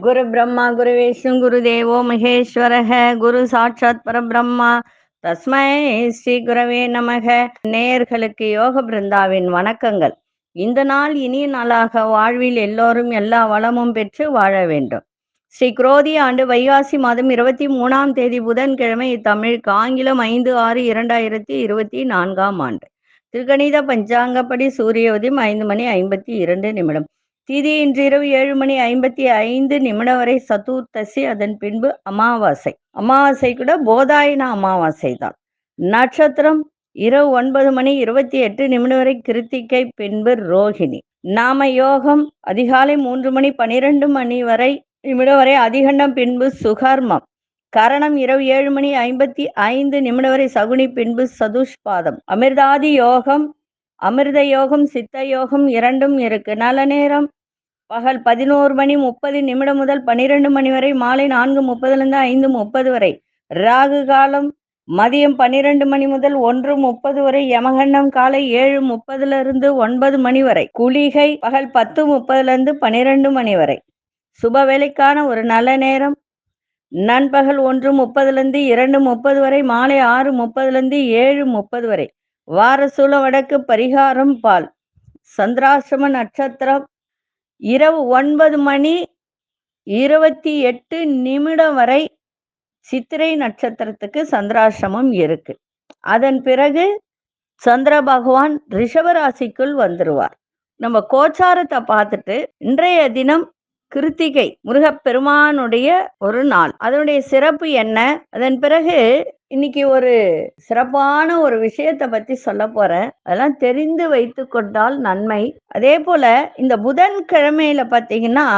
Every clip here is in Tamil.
குரு பிரம்மா குரு விஷ்ணு குரு தேவோ மகேஸ்வரக குரு சாட்சாத் பரபிரம்மா. தஸ்மை ஸ்ரீ குரவே நமக. நேயர்களுக்கு யோக பிருந்தாவின் வணக்கங்கள். இந்த நாள் இனிய நாளாக வாழ்வில் எல்லோரும் எல்லா வளமும் பெற்று வாழ வேண்டும். ஸ்ரீ குரோதி ஆண்டு வைகாசி மாதம் இருபத்தி மூணாம் தேதி புதன்கிழமை தமிழுக்கு ஆங்கிலம் ஐந்து ஆறு இரண்டாயிரத்தி இருபத்தி நான்காம் ஆண்டு. திருக்கணித பஞ்சாங்கப்படி சூரிய உதயம் ஐந்து மணி ஐம்பத்தி இரண்டு நிமிடம். திதி இன்று இரவு ஏழு மணி ஐம்பத்தி ஐந்து நிமிடம் வரை சதுர்த்தசி அதன் பின்பு அமாவாசை. அமாவாசை கூட போதாயின அமாவாசை தான். நட்சத்திரம் இரவு ஒன்பது மணி இருபத்தி எட்டு நிமிடம் வரை கிருத்திகை பின்பு ரோகிணி. நாம யோகம் அதிகாலை மூன்று மணி பனிரெண்டு மணி வரை நிமிடம் வரை அதிகண்டம் பின்பு சுகர்மம். கரணம் இரவு ஏழு மணி ஐம்பத்தி ஐந்து நிமிடம் வரை சகுனி பின்பு சதுஷ்பாதம் அமிர்தாதி யோகம் அமிர்த யோகம் சித்த யோகம் இரண்டும் இருக்கு. நல்ல நேரம். பகல் பதினோரு மணி முப்பது நிமிடம் முதல் பன்னிரெண்டு மணி வரை மாலை நான்கு முப்பதுலேருந்து ஐந்து முப்பது வரை. ராகு காலம் மதியம் பன்னிரெண்டு மணி முதல் ஒன்று முப்பது வரை. யமகண்டம் காலை ஏழு முப்பதுல இருந்து ஒன்பது மணி வரை. குளிகை பகல் பத்து முப்பதுல இருந்து பன்னிரெண்டு மணி வரை. சுப வேலைக்கான ஒரு நல்ல நேரம். நண்பகல் ஒன்று முப்பதுலேருந்து இரண்டு முப்பது வரை மாலை ஆறு முப்பதுலேருந்து ஏழு முப்பது வரை. வாரசூல வடக்கு பரிகாரம் பால். சந்திராசிரம நட்சத்திரம் இரவு ஒன்பது மணி இருபத்தி எட்டு நிமிடம் வரை சித்திரை நட்சத்திரத்துக்கு சந்திராசிரமம் இருக்கு. அதன் பிறகு சந்திர பகவான் ரிஷபராசிக்குள் வந்துருவார். நம்ம கோச்சாரத்தை பார்த்துட்டு இன்றைய தினம் கிருத்திகை முருகப்பெருமானுடைய ஒரு நாள். அதனுடைய சிறப்பு என்ன? அதன் பிறகு இன்னைக்கு ஒரு சிறப்பான ஒரு விஷயத்தை பத்தி சொல்ல போறேன். அதெல்லாம் தெரிந்து வைத்து கொண்டால் நன்மை. அதே போல இந்த புதன் கிழமையில பாத்தீங்கன்னா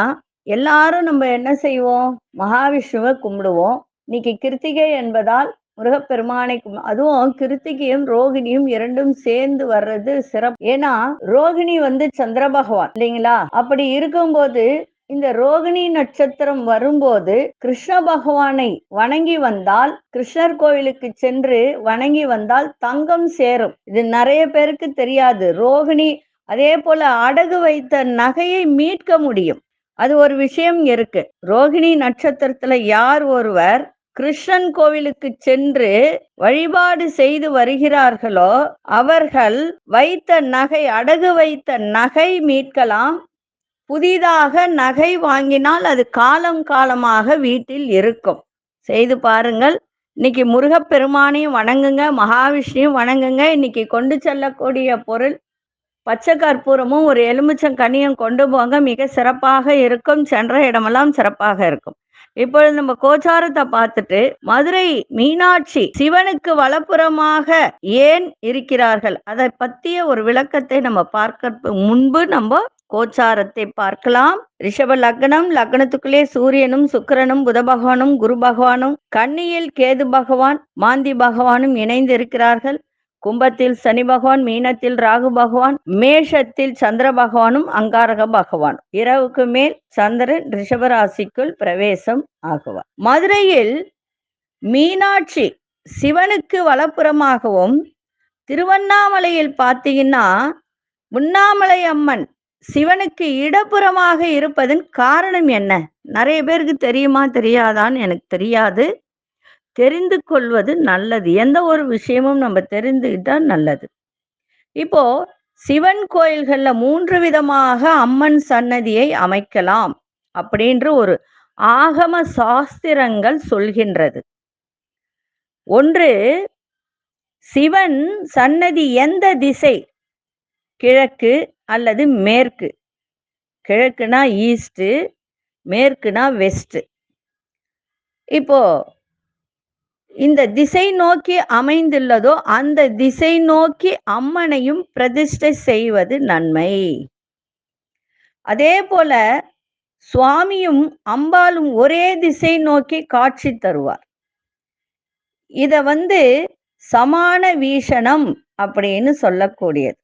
எல்லாரும் நம்ம என்ன செய்வோம்? மகாவிஷ்ணுவை கும்பிடுவோம். இன்னைக்கு கிருத்திகை என்பதால் முருகப்பெருமானை அதுவும் கிருத்திகையும் ரோகிணியும் இரண்டும் சேர்ந்து வர்றது சிறப்பு. ஏன்னா ரோகிணி வந்து சந்திர பகவான் இல்லைங்களா? அப்படி இருக்கும்போது இந்த ரோகிணி நட்சத்திரம் வரும்போது கிருஷ்ண பகவானை வணங்கி வந்தால் கிருஷ்ணர் கோவிலுக்கு சென்று வணங்கி வந்தால் தங்கம் சேரும். இது நிறைய பேருக்கு தெரியாது. ரோகிணி அதே போல அடகு வைத்த நகையை மீட்க முடியும். அது ஒரு விஷயம் இருக்கு. ரோகிணி நட்சத்திரத்துல யார் ஒருவர் கிருஷ்ணன் கோவிலுக்கு சென்று வழிபாடு செய்து வருகிறார்களோ அவர்கள் வைத்த நகை அடகு வைத்த நகை மீட்கலாம். புதிதாக நகை வாங்கினால் அது காலம் காலமாக வீட்டில் இருக்கும். செய்து பாருங்கள். இன்னைக்கு முருகப்பெருமானையும் வணங்குங்க மகாவிஷ்ணுவையும் வணங்குங்க. இன்னைக்கு கொண்டு செல்லக்கூடிய பொருள் பச்சை கற்பூரமும் ஒரு எலுமிச்சம் கனியும் கொண்டு போங்க. மிக சிறப்பாக இருக்கும். சென்ற இடமெல்லாம் சிறப்பாக இருக்கும். இப்பொழுது நம்ம கோச்சாரத்தை பார்த்துட்டு மதுரை மீனாட்சி சிவனுக்கு வலப்புறமாக ஏன் இருக்கிறார்கள்? அதை பற்றிய ஒரு விளக்கத்தை நம்ம பார்க்க முன்பு நம்ம கோச்சாரத்தை பார்க்கலாம். ரிஷப லக்னம் லக்னத்துக்குள்ளே சூரியனும் சுக்கிரனும் புத பகவானும் குரு பகவானும் கன்னியில் கேது பகவான் மாந்தி பகவானும் இணைந்து இருக்கிறார்கள் கும்பத்தில் சனி பகவான் மீனத்தில் ராகு பகவான் மேஷத்தில் சந்திர பகவானும் அங்காரக பகவான். இரவுக்கு மேல் சந்திரன் ரிஷபராசிக்குள் பிரவேசம் ஆகுவார். மதுரையில் மீனாட்சி சிவனுக்கு வலப்புறமாகவும் திருவண்ணாமலையில் பார்த்தீங்கன்னா உண்ணாமலை அம்மன் சிவனுக்கு இடப்புறமாக இருப்பதன் காரணம் என்ன? நிறைய பேருக்கு தெரியுமா? தெரியாதான்னு எனக்கு தெரியாது. தெரிந்து கொள்வது நல்லது. எந்த ஒரு விஷயமும் நம்ம தெரிந்துக்கிட்டா நல்லது. இப்போ சிவன் கோயில்கள்ல மூன்று விதமாக அம்மன் சன்னதியை அமைக்கலாம் அப்படின்ற ஒரு ஆகம சாஸ்திரங்கள் சொல்கின்றது. ஒன்று சிவன் சன்னதி எந்த திசை? கிழக்கு அல்லது மேற்கு. கிழக்குனா ஈஸ்ட் மேற்குனா வெஸ்ட் இப்போ இந்த திசை நோக்கி அமைந்துள்ளதோ அந்த திசை நோக்கி அம்மனையும் பிரதிஷ்டை செய்வது நன்மை. அதே போல சுவாமியும் அம்பாலும் ஒரே திசை நோக்கி காட்சி தருவார். இத வந்து சமான வீஷணம் அப்படின்னு சொல்லக்கூடியது.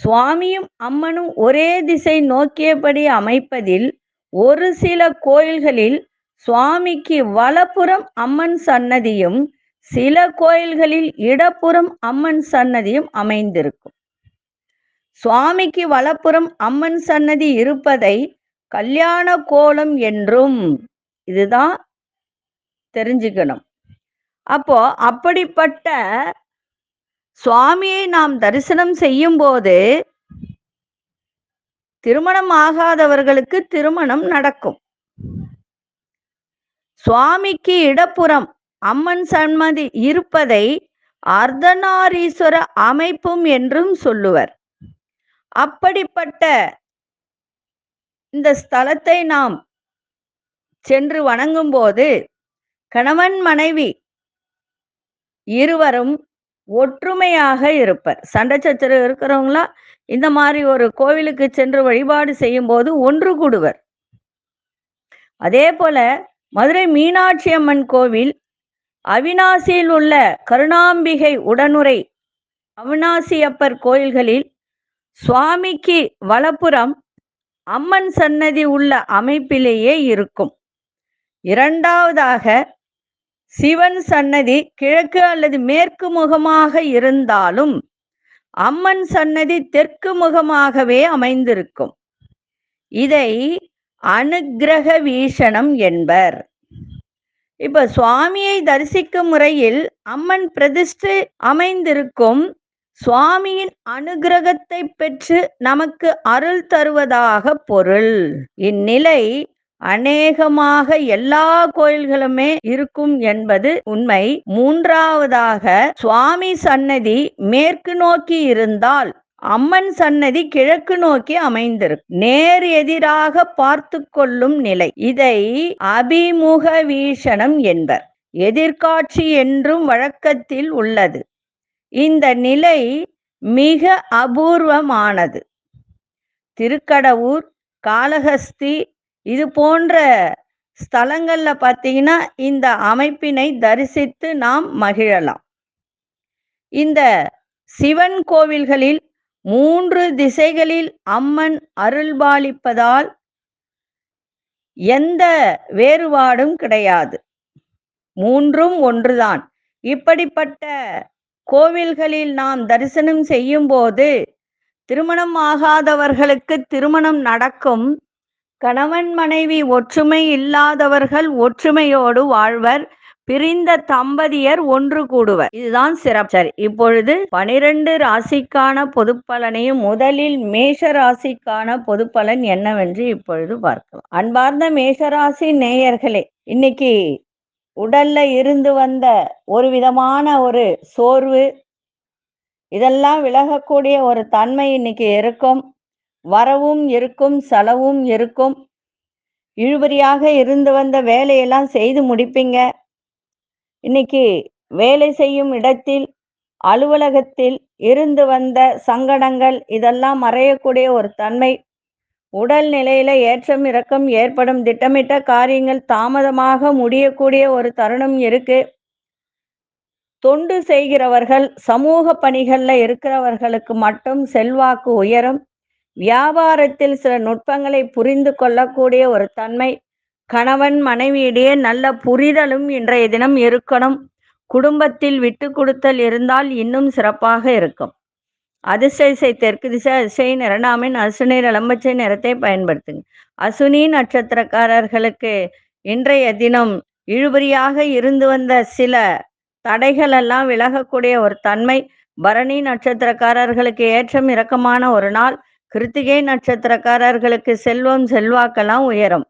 சுவாமியும் அம்மனும் ஒரே திசை நோக்கியபடி அமைப்பதில் ஒரு சில கோயில்களில் சுவாமிக்கு வலப்புறம் அம்மன் சன்னதியும் சில கோயில்களில் இடப்புறம் அம்மன் சன்னதியும் அமைந்திருக்கும். சுவாமிக்கு வலப்புறம் அம்மன் சன்னதி இருப்பதை கல்யாண கோலம் என்றும் இதுதான் தெரிஞ்சுக்கணும். அப்போ அப்படிப்பட்ட சுவாமியை நாம் தரிசனம் செய்யும் போது திருமணம் ஆகாதவர்களுக்கு திருமணம் நடக்கும். சுவாமிக்கு இடப்புறம் அம்மன் சன்மதி இருப்பதை அர்த்தநாரீஸ்வர அமைப்பும் என்றும் சொல்லுவர். அப்படிப்பட்ட இந்த ஸ்தலத்தை நாம் சென்று வணங்கும் போது கணவன் மனைவி இருவரும் ஒற்றுமையாக இருப்பர். சண்டை சச்சரவு இருக்கிறவங்களா இந்த மாதிரி ஒரு கோவிலுக்கு சென்று வழிபாடு செய்யும் போது ஒன்று கூடுவர். அதே போல மதுரை மீனாட்சி அம்மன் கோவில் அவினாசியில் உள்ள கருணாம்பிகை உடனுரை அவினாசியப்பர் கோயில்களில் சுவாமிக்கு வலப்புறம் அம்மன் சன்னதி உள்ள அமைப்பிலேயே இருக்கும். இரண்டாவதாக சிவன் சன்னதி கிழக்கு அல்லது மேற்கு முகமாக இருந்தாலும் அம்மன் சன்னதி தெற்கு முகமாகவே அமைந்திருக்கும். இதை அனுக்கிரக வீஷணம் என்பர். இப்ப சுவாமியை தரிசிக்கும் முறையில் அம்மன் பிரதிஷ்டை அமைந்திருக்கும் சுவாமியின் அனுகிரகத்தை பெற்று நமக்கு அருள் தருவதாக பொருள். இந்நிலை அநேகமாக எல்லா கோயில்களுமே இருக்கும் என்பது உண்மை. மூன்றாவதாக சுவாமி சன்னதி மேற்கு நோக்கி இருந்தால் அம்மன் சன்னதி கிழக்கு நோக்கி அமைந்திருக்கும். நேர் எதிராக பார்த்து கொள்ளும் நிலை. இதை அபிமுக வீஷணம் என்பர். எதிர்காட்சி என்றும் வழக்கத்தில் உள்ளது. இந்த நிலை மிக அபூர்வமானது. திருக்கடவுர் காளஹஸ்தி இது போன்ற ஸ்தலங்கள்ல பார்த்தீங்கன்னா இந்த அமைப்பினை தரிசித்து நாம் மகிழலாம். இந்த சிவன் கோவில்களில் மூன்று திசைகளில் அம்மன் அருள்பாலிப்பதால் எந்த வேறுபாடும் கிடையாது. மூன்றும் ஒன்றுதான். இப்படிப்பட்ட கோவில்களில் நாம் தரிசனம் செய்யும் போது திருமணம் ஆகாதவர்களுக்கு திருமணம் நடக்கும் கணவன் மனைவி ஒற்றுமை இல்லாதவர்கள் ஒற்றுமையோடு வாழ்வர். பிரிந்த தம்பதியர் ஒன்று கூடுவர். இதுதான் சிறப்பு. சரி இப்பொழுது பனிரெண்டு ராசிக்கான பொதுப்பலனையும் முதலில் மேஷ ராசிக்கான பொதுப்பலன் என்னவென்று இப்பொழுது பார்க்கலாம். அன்பார்ந்த மேஷராசி நேயர்களே இன்னைக்கு உடல்ல இருந்து வந்த ஒரு விதமான ஒரு சோர்வு இதெல்லாம் விலகக்கூடிய ஒரு தன்மை இன்னைக்கு இருக்கும். வரவும் இருக்கும் செலவும் இருக்கும். இழுபறியாக இருந்து வந்த வேலையெல்லாம் செய்து முடிப்பீங்க. இன்னைக்கு வேலை செய்யும் இடத்தில் அலுவலகத்தில் இருந்து வந்த சங்கடங்கள் இதெல்லாம் மறையக்கூடிய ஒரு தன்மை. உடல் நிலையில ஏற்றம் இறக்கம் ஏற்படும். திட்டமிட்ட காரியங்கள் தாமதமாக முடியக்கூடிய ஒரு தருணம் இருக்கு. தொண்டு செய்கிறவர்கள் சமூக பணிகளில் இருக்கிறவர்களுக்கு மட்டும் செல்வாக்கு உயரும். வியாபாரத்தில் சில நுட்பங்களை புரிந்து கொள்ளக்கூடிய ஒரு தன்மை. கணவன் மனைவியிடையே நல்ல புரிதலும் இன்றைய தினம் இருக்கணும். குடும்பத்தில் விட்டு கொடுத்தல் இருந்தால் இன்னும் சிறப்பாக இருக்கும். அதிசயசை தெற்கு திசை அதிசை நிரணாமின் அசுனை நிலம்பச்சை நிறத்தை பயன்படுத்துங்க. அசுனி நட்சத்திரக்காரர்களுக்கு இன்றைய தினம் இழுபறியாக இருந்து வந்த சில தடைகள் எல்லாம் விலகக்கூடிய ஒரு தன்மை. பரணி நட்சத்திரக்காரர்களுக்கு ஏற்றம் இறக்கமான ஒரு நாள். கிருத்திகை நட்சத்திரக்காரர்களுக்கு செல்வம் செல்வாக்கெல்லாம் உயரும்.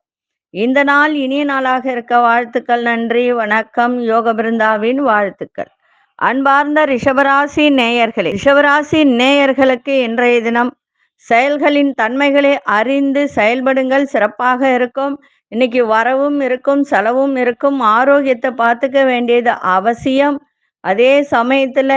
இந்த நாள் இனிய நாளாக இருக்க வாழ்த்துக்கள் நன்றி வணக்கம் யோக பிருந்தாவின் வாழ்த்துக்கள். அன்பார்ந்த ரிஷபராசி நேயர்களே ரிஷபராசி நேயர்களுக்கு இன்றைய தினம் செயல்களின் தன்மைகளை அறிந்து செயல்படுங்கள். சிறப்பாக இருக்கும். இன்னைக்கு வரவும் இருக்கும் செலவும் இருக்கும். ஆரோக்கியத்தை பார்த்துக்க வேண்டியது அவசியம். அதே சமயத்துல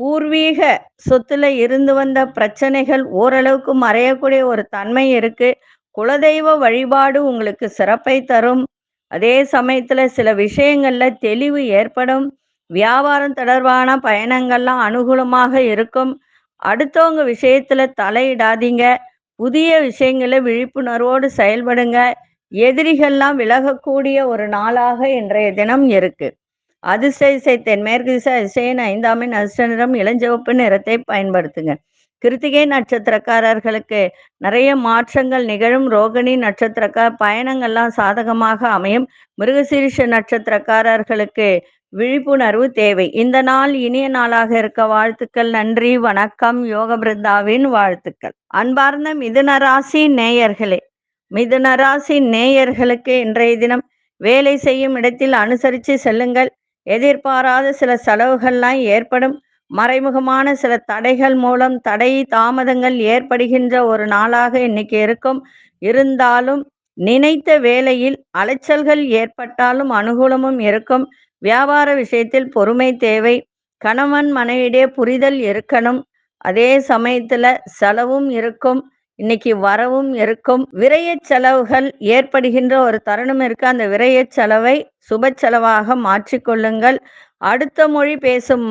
பூர்வீக சொத்துல இருந்து வந்த பிரச்சனைகள் ஓரளவுக்கு மறையக்கூடிய ஒரு தன்மை இருக்கு. குலதெய்வ வழிபாடு உங்களுக்கு சிறப்பை தரும். அதே சமயத்துல சில விஷயங்கள்ல தெளிவு ஏற்படும். வியாபாரம் தொடர்பான பயணங்கள்லாம் அனுகூலமாக இருக்கும். அடுத்தவங்க விஷயத்துல தலையிடாதீங்க. புதிய விஷயங்களை விழிப்புணர்வோடு செயல்படுங்க. எதிரிகள்லாம் விலகக்கூடிய ஒரு நாளாக இன்றைய தினம் இருக்கு. அதிர்ஷ்ட இசை தென்மேற்கு திசை அதிசயன் ஐந்தாமின் அதிர்ஷ்ட நிறம் இளஞ்சிவப்பு நிறத்தை பயன்படுத்துங்க. கிருத்திகை நட்சத்திரக்காரர்களுக்கு நிறைய மாற்றங்கள் நிகழும் ரோகிணி நட்சத்திரக்கார பயணங்கள்லாம் சாதகமாக அமையும். மிருகசீரிஷ நட்சத்திரக்காரர்களுக்கு விழிப்புணர்வு தேவை. இந்த நாள் இனிய நாளாக இருக்க வாழ்த்துக்கள் நன்றி வணக்கம் யோக பிருந்தாவின் வாழ்த்துக்கள். அன்பார்ந்த மிதுனராசி நேயர்களே மிதுனராசி நேயர்களுக்கு இன்றைய தினம் வேலை செய்யும் இடத்தில் அனுசரித்து செல்லுங்கள். எதிர்பாராத சில செலவுகள்லாம் ஏற்படும். மறைமுகமான சில தடைகள் மூலம் தடை தாமதங்கள் ஏற்படுகின்ற ஒரு நாளாக இன்னைக்கு இருக்கும். இருந்தாலும் நினைத்த வேளையில் அலைச்சல்கள் ஏற்பட்டாலும் அனுகூலமும் இருக்கும். வியாபார விஷயத்தில் பொறுமை தேவை. கணவன் மனைவிடையே புரிதல் இருக்கணும். அதே சமயத்துல செலவும் இருக்கும். இன்னைக்கு வரவும் இருக்கும். விரைய செலவுகள் ஏற்படுகின்ற ஒரு தருணம் இருக்கு. அந்த விரைய செலவை சுப செலவாக மாற்றிக்கொள்ளுங்கள் அடுத்த மொழி பேசும்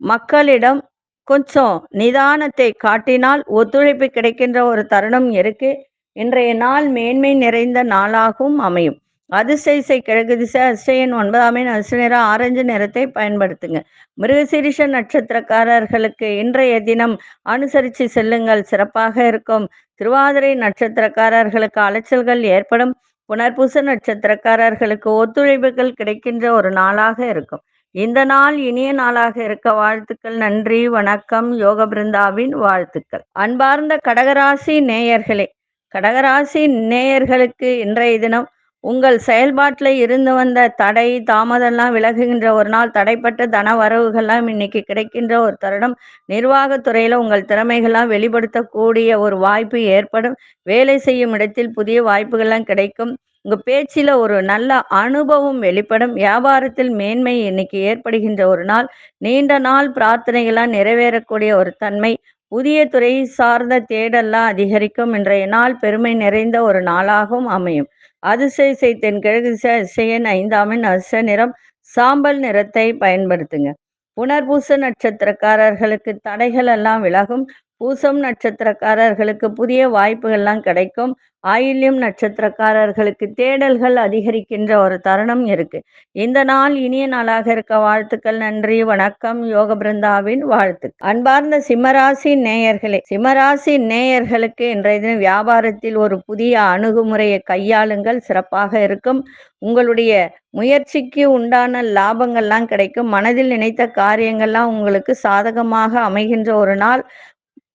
மக்களிடம் கொஞ்சம் நிதானத்தை காட்டினால் ஒத்துழைப்பு கிடைக்கின்ற ஒரு தருணம் இருக்கு. இன்றைய நாள் மேன்மை நிறைந்த நாளாகவும் அமையும். அதிசயிசை கிழக்கு திசை அதிசயன் ஒன்பதாம் எண் அதிர்ஷ்ட ஆரஞ்சு நிறத்தை பயன்படுத்துங்க. மிருகசீரிஷ நட்சத்திரக்காரர்களுக்கு இன்றைய தினம் அனுசரித்து செல்லுங்கள். சிறப்பாக இருக்கும். திருவாதிரை நட்சத்திரக்காரர்களுக்கு அலைச்சல்கள் ஏற்படும். புனர்பூச நட்சத்திரக்காரர்களுக்கு ஒத்துழைப்புகள் கிடைக்கின்ற ஒரு நாளாக இருக்கும். இந்த நாள் இனிய நாளாக இருக்க வாழ்த்துக்கள். நன்றி வணக்கம். யோக பிருந்தாவின் வாழ்த்துக்கள். அன்பார்ந்த கடகராசி நேயர்களே கடகராசி நேயர்களுக்கு இன்றைய தினம் உங்கள் செயல்பாட்டில் இருந்து வந்த தடை தாமதம்லாம் விலகுகின்ற ஒரு நாள் தடைப்பட்ட தன வரவுகள்லாம் இன்னைக்கு கிடைக்கின்ற ஒரு தருணம். நிர்வாகத்துறையில் உங்கள் திறமைகள்லாம் வெளிப்படுத்தக்கூடிய ஒரு வாய்ப்பு ஏற்படும். வேலை செய்யும் இடத்தில் புதிய வாய்ப்புகள்லாம் கிடைக்கும். உங்கள் பேச்சில் ஒரு நல்ல அனுபவம் வெளிப்படும். வியாபாரத்தில் மேன்மை இன்னைக்கு ஏற்படுகின்ற ஒரு நாள். நீண்ட நாள் பிரார்த்தனைகள்லாம் நிறைவேறக்கூடிய ஒரு தன்மை. புதிய துறை சார்ந்த தேடல்லாம் அதிகரிக்கும். இன்றைய நாள் பெருமை நிறைந்த ஒரு நாளாகவும் அமையும். அதிசய தென்கிழக்கு திசை அதிசயன் ஐந்தாமின் அச நிறம் சாம்பல் நிறத்தை பயன்படுத்துங்க. புனர்பூச நட்சத்திரக்காரர்களுக்கு தடைகள் எல்லாம் விலகும். பூசம் நட்சத்திரக்காரர்களுக்கு புதிய வாய்ப்புகள்லாம் கிடைக்கும். ஆயில்யம் நட்சத்திரக்காரர்களுக்கு தேடல்கள் அதிகரிக்கின்ற ஒரு தருணம் இருக்கு. இந்த நாள் இனிய நாளாக இருக்க வாழ்த்துக்கள் நன்றி வணக்கம். யோக பிருந்தாவின் வாழ்த்து அன்பார்ந்த சிம்மராசி நேயர்களே சிம்மராசி நேயர்களுக்கு இன்றைய தினம் வியாபாரத்தில் ஒரு புதிய அணுகுமுறையை கையாளுங்கள். சிறப்பாக இருக்கும். உங்களுடைய முயற்சிக்கு உண்டான லாபங்கள்லாம் கிடைக்கும். மனதில் நினைத்த காரியங்கள்லாம் உங்களுக்கு சாதகமாக அமைகின்ற ஒரு நாள்.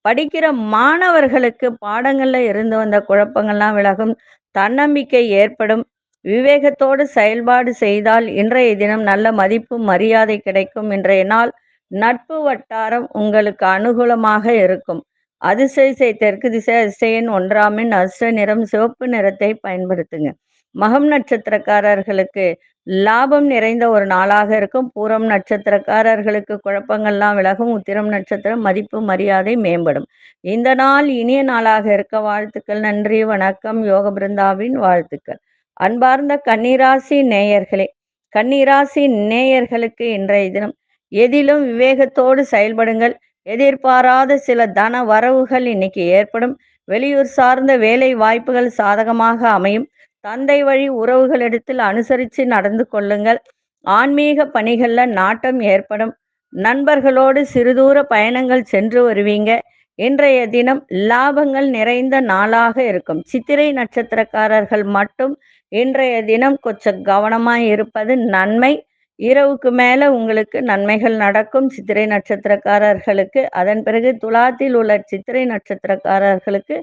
படிக்கிற மாணவர்களுக்கு பாடங்கள்ல இருந்து வந்த குழப்பங்கள்லாம் விலகும் தன்னம்பிக்கை ஏற்படும். விவேகத்தோடு செயல்பாடு செய்தால் இன்றைய தினம் நல்ல மதிப்பு மரியாதை கிடைக்கும். இன்றைய நாள் நட்பு வட்டாரம் உங்களுக்கு அனுகூலமாக இருக்கும். அதிசய தெற்கு திசை அதிசயன் ஒன்றாமின் அஷ்ட நிறம் சிவப்பு நிறத்தை பயன்படுத்துங்க. மகம் நட்சத்திரக்காரர்களுக்கு லாபம் நிறைந்த ஒரு நாளாக இருக்கும். பூரம் நட்சத்திரக்காரர்களுக்கு குழப்பங்கள்லாம் விலகும். உத்திரம் நட்சத்திரம் மதிப்பு மரியாதை மேம்படும். இந்த நாள் இனிய நாளாக இருக்க வாழ்த்துக்கள். நன்றி வணக்கம். யோக பிருந்தாவின் வாழ்த்துக்கள். அன்பார்ந்த கன்னிராசி நேயர்களே கன்னிராசி நேயர்களுக்கு இன்றைய தினம் எதிலும் விவேகத்தோடு செயல்படுங்கள். எதிர்பாராத சில தன வரவுகள் இன்னைக்கு ஏற்படும். வெளியூர் சார்ந்த வேலை வாய்ப்புகள் சாதகமாக அமையும். தந்தை வழி உறவுகளிடத்தில் அனுசரித்து நடந்து கொள்ளுங்கள். ஆன்மீக பணிகளில் நாட்டம் ஏற்படும். நண்பர்களோடு சிறுதூர பயணங்கள் சென்று வருவீங்க. இன்றைய தினம் லாபங்கள் நிறைந்த நாளாக இருக்கும். சித்திரை நட்சத்திரக்காரர்கள் மட்டும் இன்றைய தினம் கொஞ்சம் கவனமாக இருப்பது நன்மை. இரவுக்கு மேலே உங்களுக்கு நன்மைகள் நடக்கும். சித்திரை நட்சத்திரக்காரர்களுக்கு அதன் பிறகு துலாத்தில் உள்ள சித்திரை நட்சத்திரக்காரர்களுக்கு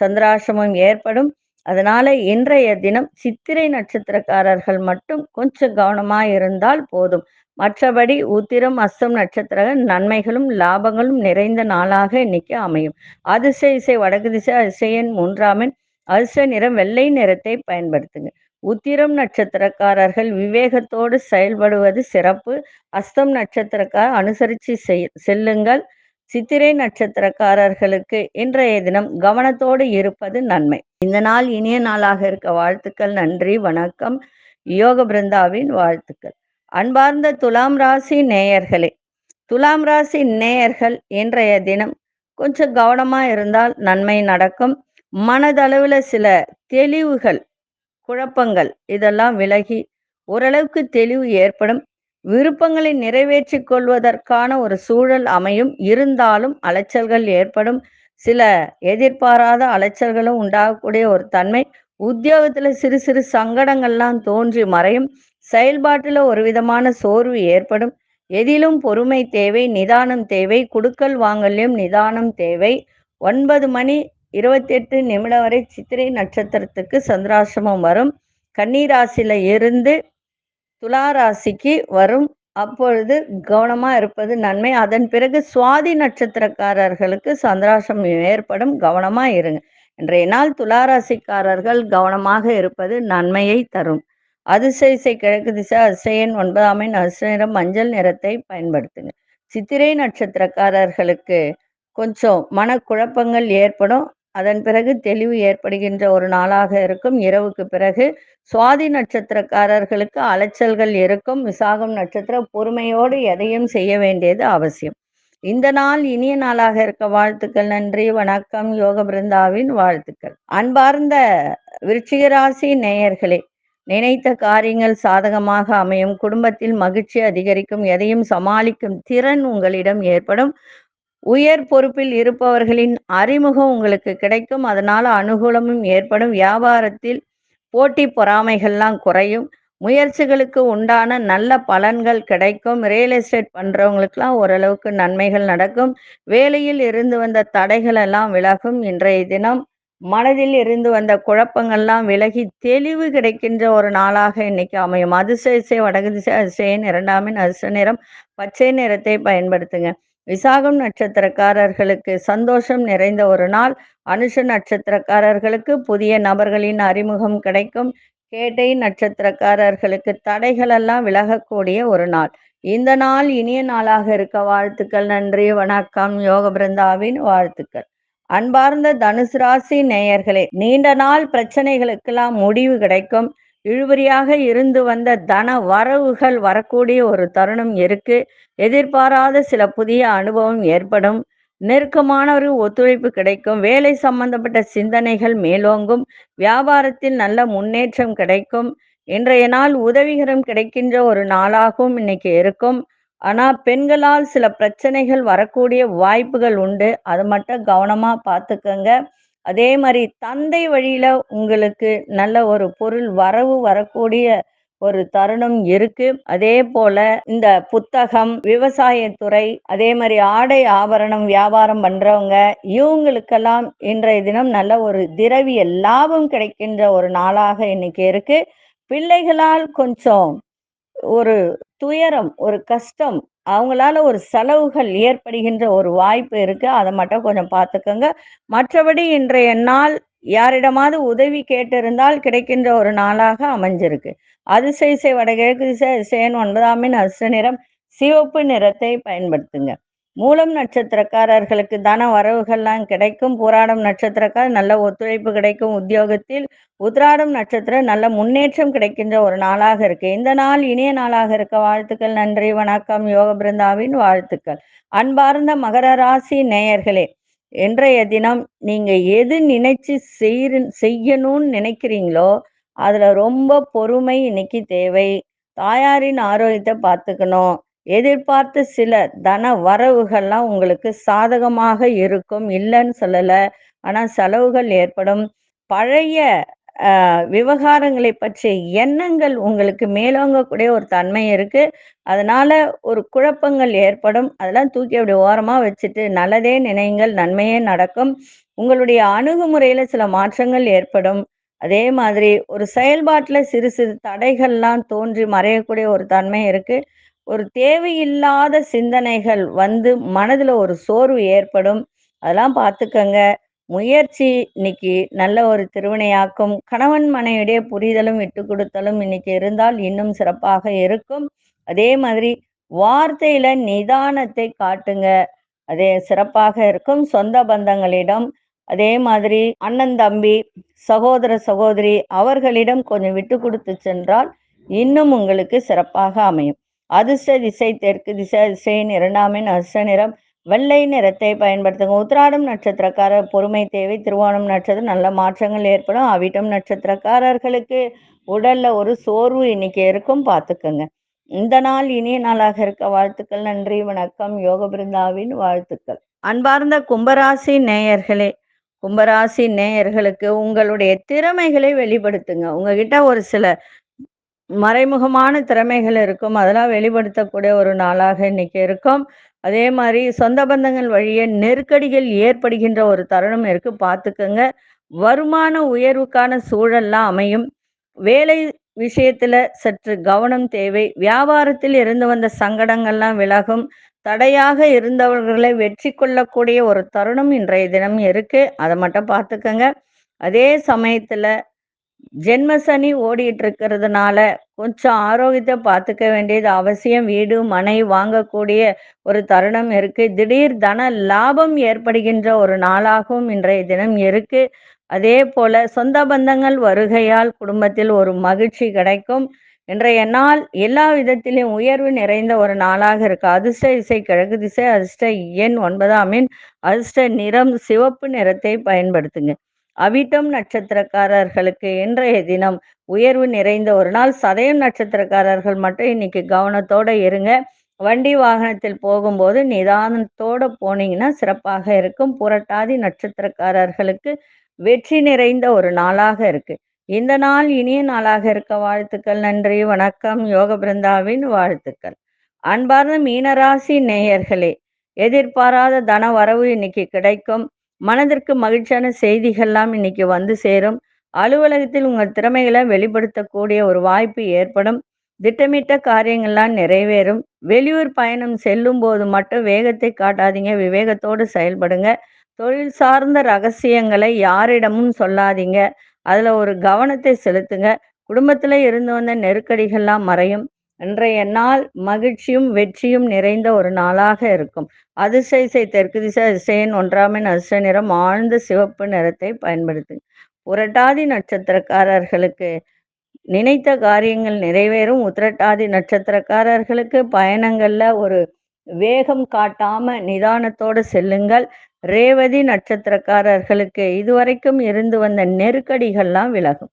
சந்திராசிரமம் ஏற்படும். அதனால இன்றைய தினம் சித்திரை நட்சத்திரக்காரர்கள் மட்டும் கொஞ்சம் கவனமா இருந்தால் போதும். மற்றபடி உத்திரம் அஸ்தம் நட்சத்திர நன்மைகளும் லாபங்களும் நிறைந்த நாளாக இன்னைக்கு அமையும். அதிசய இசை வடக்கு திசை அதிசயன் மூன்றாமின் அதிர்ஷ்ட நிறம் வெள்ளை நிறத்தை பயன்படுத்துங்க. உத்திரம் நட்சத்திரக்காரர்கள் விவேகத்தோடு செயல்படுவது சிறப்பு. அஸ்தம் நட்சத்திரக்கார் அனுசரித்து செல்லுங்கள். சித்திரை நட்சத்திரக்காரர்களுக்கு இன்றைய தினம் கவனத்தோடு இருப்பது நன்மை. இந்த நாள் இனிய நாளாக இருக்க வாழ்த்துக்கள் நன்றி வணக்கம். யோக பிருந்தாவின் வாழ்த்துக்கள். அன்பார்ந்த துலாம் ராசி நேயர்களே துலாம் ராசி நேயர்கள் இன்றைய தினம் கொஞ்சம் கவனமா இருந்தால் நன்மை நடக்கும். மனதளவில் சில தெளிவுகள் குழப்பங்கள் இதெல்லாம் விலகி ஓரளவுக்கு தெளிவு ஏற்படும். விருப்பங்களை நிறைவேற்றிக் கொள்வதற்கான ஒரு சூழல் அமையும். இருந்தாலும் அலைச்சல்கள் ஏற்படும். சில எதிர்பாராத அலைச்சல்களும் உண்டாகக்கூடிய ஒரு தன்மை உத்தியோகத்துல சிறு சிறு சங்கடங்கள்லாம் தோன்றி மறையும். செயல்பாட்டுல ஒரு விதமான சோர்வு ஏற்படும். எதிலும் பொறுமை தேவை நிதானம் தேவை குடுக்கல் வாங்கலையும் நிதானம் தேவை. ஒன்பது மணி இருபத்தெட்டு நிமிடம் வரை சித்திரை நட்சத்திரத்துக்கு சந்திராசிரமம் வரும். கன்னிராசியில இருந்து துளாராசிக்கு வரும். அப்பொழுது கவனமா இருப்பது நன்மை. அதன் பிறகு சுவாதி நட்சத்திரக்காரர்களுக்கு சந்திராசம் ஏற்படும். கவனமா இருங்க. இன்றைய நாள் துளாராசிக்காரர்கள் கவனமாக இருப்பது நன்மையை தரும். அதிசயிசை கிழக்கு திசை அதிசயன் ஒன்பதாம் எண் நிறம் மஞ்சள் நிறத்தை பயன்படுத்துங்க. சித்திரை நட்சத்திரக்காரர்களுக்கு கொஞ்சம் மனக்குழப்பங்கள் ஏற்படும். அதன் பிறகு தெளிவு ஏற்படுகின்ற ஒரு நாளாக இருக்கும். இரவுக்கு பிறகு சுவாதி நட்சத்திரக்காரர்களுக்கு அலைச்சல்கள் இருக்கும். விசாகம் நட்சத்திரம் பொறுமையோடு எதையும் செய்ய வேண்டியது அவசியம். இந்த நாள் இனிய நாளாக இருக்க வாழ்த்துக்கள் நன்றி வணக்கம். யோக பிருந்தாவின் வாழ்த்துக்கள். அன்பார்ந்த விருச்சிகராசி நேயர்களே நினைத்த காரியங்கள் சாதகமாக அமையும். குடும்பத்தில் மகிழ்ச்சி அதிகரிக்கும். எதையும் சமாளிக்கும் திறன் உங்களிடம் ஏற்படும். உயர் பொறுப்பில் இருப்பவர்களின் அறிமுகம் உங்களுக்கு கிடைக்கும். அதனால் அனுகூலமும் ஏற்படும். வியாபாரத்தில் போட்டி பொறாமைகள்லாம் குறையும். முயற்சிகளுக்கு உண்டான நல்ல பலன்கள் கிடைக்கும். ரியல் எஸ்டேட் பண்ணுறவங்களுக்குலாம் ஓரளவுக்கு நன்மைகள் நடக்கும். வேலையில் இருந்து வந்த தடைகள் எல்லாம் விலகும். இன்றைய தினம் மனதில் இருந்து வந்த குழப்பங்கள்லாம் விலகி தெளிவு கிடைக்கின்ற ஒரு நாளாக இன்னைக்கு அமையும். அதிசய வடகு திசை அதிசயன் இரண்டாமின் அதிர்ஷ்ட நிறம் பச்சை நிறத்தை பயன்படுத்துங்க. விசாகம் நட்சத்திரக்காரர்களுக்கு சந்தோஷம் நிறைந்த ஒரு நாள். அனுஷ நட்சத்திரக்காரர்களுக்கு புதிய நபர்களின் அறிமுகம் கிடைக்கும். கேட்டை நட்சத்திரக்காரர்களுக்கு தடைகளெல்லாம் விலகக்கூடிய ஒரு நாள். இந்த நாள் இனிய நாளாக இருக்க வாழ்த்துக்கள் நன்றி வணக்கம் யோக பிருந்தாவின் வாழ்த்துக்கள். அன்பார்ந்த தனுசு ராசி நேயர்களே நீண்ட நாள் பிரச்சனைகளுக்கெல்லாம் முடிவு கிடைக்கும். இழுபறியாக இருந்து வந்த தன வரவுகள் வரக்கூடிய ஒரு தருணம் இருக்கு. எதிர்பாராத சில புதிய அனுபவம் ஏற்படும். நெருக்கமான ஒரு ஒத்துழைப்பு கிடைக்கும். வேலை சம்பந்தப்பட்ட சிந்தனைகள் மேலோங்கும். வியாபாரத்தில் நல்ல முன்னேற்றம் கிடைக்கும். இன்றைய நாள் உதவிகரம் கிடைக்கின்ற ஒரு நாளாகவும் இன்னைக்கு இருக்கும். ஆனால் பெண்களால் சில பிரச்சனைகள் வரக்கூடிய வாய்ப்புகள் உண்டு. அது மட்டும் கவனமாக பார்த்துக்கங்க. அதே மாதிரி தந்தை வழியில உங்களுக்கு நல்ல ஒரு பொருள் வரவு வரக்கூடிய ஒரு தருணம் இருக்கு. அதே போல இந்த புத்தகம் விவசாயத்துறை அதே மாதிரி ஆடை ஆபரணம் வியாபாரம் பண்றவங்க இவங்களுக்கெல்லாம் இன்றைய தினம் நல்ல ஒரு திரவிய லாபம் கிடைக்கின்ற ஒரு நாளாக இன்னைக்கு இருக்கு. பிள்ளைகளால் கொஞ்சம் ஒரு துயரம் ஒரு கஷ்டம் அவங்களால ஒரு செலவுகள் ஏற்படுகின்ற ஒரு வாய்ப்பு இருக்கு. அதை மட்டும் கொஞ்சம் பார்த்துக்கோங்க மற்றபடி இன்றைய நாள் யாரிடமாவது உதவி கேட்டிருந்தால் கிடைக்கின்ற ஒரு நாளாக அமைஞ்சிருக்கு. அதிசய வடகிழக்கு திசை அதிசயன் ஒன்பதாமின் அசு நிறம் சிவப்பு நிறத்தை பயன்படுத்துங்க. மூலம் நட்சத்திரக்காரர்களுக்கு தன வரவுகள்லாம் கிடைக்கும். போராடம் நட்சத்திரக்கார் நல்ல ஒத்துழைப்பு கிடைக்கும். உத்தியோகத்தில் உத்ராடம் நட்சத்திரம் நல்ல முன்னேற்றம் கிடைக்கின்ற ஒரு நாளாக இருக்கு. இந்த நாள் இனிய நாளாக இருக்க வாழ்த்துக்கள். நன்றி வணக்கம். யோக பிருந்தாவின் வாழ்த்துக்கள். அன்பார்ந்த மகர ராசி நேயர்களே இன்றைய தினம் நீங்க எது நினைச்சு செய்ய செய்யணும்னு நினைக்கிறீங்களோ அதுல ரொம்ப பொறுமை இன்னைக்கு தேவை. தாயாரின் ஆரோக்கியத்தை பார்த்துக்கணும். எதிர்பார்த்த சில தன வரவுகள்லாம் உங்களுக்கு சாதகமாக இருக்கும். இல்லைன்னு சொல்லலை. ஆனால் செலவுகள் ஏற்படும். பழைய விவகாரங்களை பற்றிய எண்ணங்கள் உங்களுக்கு மேலோங்கக்கூடிய ஒரு தன்மை இருக்கு. அதனால ஒரு குழப்பங்கள் ஏற்படும். அதெல்லாம் தூக்கி அப்படி ஓரமா வச்சுட்டு நல்லதே நினைங்கள் நன்மையே நடக்கும். உங்களுடைய அணுகுமுறையில சில மாற்றங்கள் ஏற்படும். அதே மாதிரி ஒரு செயல்பாட்டில் சிறு சிறு தடைகள்லாம் தோன்றி மறையக்கூடிய ஒரு தன்மை இருக்கு. ஒரு தேவையில்லாத சிந்தனைகள் வந்து மனதில் ஒரு சோர்வு ஏற்படும். அதெல்லாம் பார்த்துக்கங்க. முயற்சி இன்னைக்கு நல்ல ஒரு திருவினையாக்கும். கணவன் மனைவிடைய புரிதலும் விட்டு கொடுத்தலும் இன்னைக்கு இருந்தால் இன்னும் சிறப்பாக இருக்கும். அதே மாதிரி வார்த்தையில நிதானத்தை காட்டுங்க. அதே சிறப்பாக இருக்கும். சொந்த பந்தங்களிடம். அதே மாதிரி அண்ணன் தம்பி சகோதர சகோதரி அவர்களிடம் கொஞ்சம் விட்டு கொடுத்து சென்றால் இன்னும் உங்களுக்கு சிறப்பாக அமையும். அதிர்ஷ்ட திசை தெற்கு திசை திசையின் இரண்டாமின் அதிர்ஷ்ட நிறம். வெள்ளை நிறத்தை பயன்படுத்துங்க. உத்திராடம் நட்சத்திரக்கார பொறுமை தேவை. திருவோணம் நட்சத்திரம் நல்ல மாற்றங்கள் ஏற்படும். அவிட்டம் நட்சத்திரக்காரர்களுக்கு உடல்ல ஒரு சோர்வு இன்னைக்கு இருக்கும். பார்த்துக்கோங்க. இந்த நாள் இனிய நாளாக இருக்க வாழ்த்துக்கள். நன்றி வணக்கம். யோக பிருந்தாவின் வாழ்த்துக்கள். அன்பார்ந்த கும்பராசி நேயர்களே கும்பராசி நேயர்களுக்கு உங்களுடைய திறமைகளை வெளிப்படுத்துங்க. உங்ககிட்ட ஒரு சில மறைமுகமான திறமைகள் இருக்கும். அதெல்லாம் வெளிப்படுத்தக்கூடிய ஒரு நாளாக இன்னைக்கு இருக்கும். அதே மாதிரி சொந்த பந்தங்கள் வழியே நெருக்கடிகள் ஏற்படுகின்ற ஒரு தருணம் இருக்கு. பார்த்துக்கோங்க. வருமான உயர்வுக்கான சூழல்லாம் அமையும். வேலை விஷயத்துல சற்று கவனம் தேவை. வியாபாரத்தில் இருந்து வந்த சங்கடங்கள்லாம் விலகும். தடையாக இருந்தவர்களை வெற்றி கொள்ளக்கூடிய ஒரு தருணம் இன்றைய தினம் இருக்கு. அதை மட்டும் பார்த்துக்கோங்க. அதே சமயத்துல ஜென்ம சனி ஓடிட்டு இருக்கிறதுனால கொஞ்சம் ஆரோக்கியத்தை பார்த்துக்க வேண்டியது அவசியம். வீடு மனை வாங்கக்கூடிய ஒரு தருணம் இருக்கு. திடீர் தன லாபம் ஏற்படுகின்ற ஒரு நாளாகவும் இன்றைய தினம் இருக்கு. அதே போல சொந்த பந்தங்கள் வருகையால் குடும்பத்தில் ஒரு மகிழ்ச்சி கிடைக்கும். இன்றைய நாள் எல்லா விதத்திலும் உயர்வு நிறைந்த ஒரு நாளாக இருக்கு. அதிர்ஷ்ட இசை கிழக்கு திசை அதிர்ஷ்ட எண் ஒன்பதாம் எண் அதிர்ஷ்ட நிறம் சிவப்பு நிறத்தை பயன்படுத்துங்க. அவிட்டம் நட்சத்திரக்காரர்களுக்கு இன்றைய தினம் உயர்வு நிறைந்த ஒரு நாள். சதயம் நட்சத்திரக்காரர்கள் மட்டும் இன்னைக்கு கவனத்தோட இருங்க. வண்டி வாகனத்தில் போகும்போது நிதானத்தோட போனீங்கன்னா சிறப்பாக இருக்கும். புரட்டாதி நட்சத்திரக்காரர்களுக்கு வெற்றி நிறைந்த ஒரு நாளாக இருக்கு. இந்த நாள் இனிய நாளாக இருக்க வாழ்த்துக்கள் நன்றி வணக்கம். யோக பிருந்தாவின் வாழ்த்துக்கள். அன்பார்ந்த மீனராசி நேயர்களே எதிர்பாராத தன வரவு இன்னைக்கு கிடைக்கும். மனதிற்கு மகிழ்ச்சியான செய்திகள்லாம் இன்னைக்கு வந்து சேரும். அலுவலகத்தில் உங்கள் திறமைகளை வெளிப்படுத்தக்கூடிய ஒரு வாய்ப்பு ஏற்படும். திட்டமிட்ட காரியங்கள்லாம் நிறைவேறும். வெளியூர் பயணம் செல்லும் போது மட்டும் வேகத்தை காட்டாதீங்க. விவேகத்தோடு செயல்படுங்க. தொழில் சார்ந்த ரகசியங்களை யாரிடமும் சொல்லாதீங்க. அதில் ஒரு கவனத்தை செலுத்துங்க. குடும்பத்தில் இருந்து வந்த நெருக்கடிகள்லாம் மறையும். இன்றைய நாள் மகிழ்ச்சியும் வெற்றியும் நிறைந்த ஒரு நாளாக இருக்கும். அதிர்ஷ்ட இசை தெற்கு திசை அதிசயன் ஒன்றாமின் அதிர்ஷ்ட நிறம் ஆழ்ந்த சிவப்பு நிறத்தை பயன்படுத்து. புரட்டாதி நட்சத்திரக்காரர்களுக்கு நினைத்த காரியங்கள் நிறைவேறும். உத்திரட்டாதி நட்சத்திரக்காரர்களுக்கு பயணங்கள்ல ஒரு வேகம் காட்டாம நிதானத்தோடு செல்லுங்கள். ரேவதி நட்சத்திரக்காரர்களுக்கு இதுவரைக்கும் இருந்து வந்த நெருக்கடிகள்லாம் விலகும்.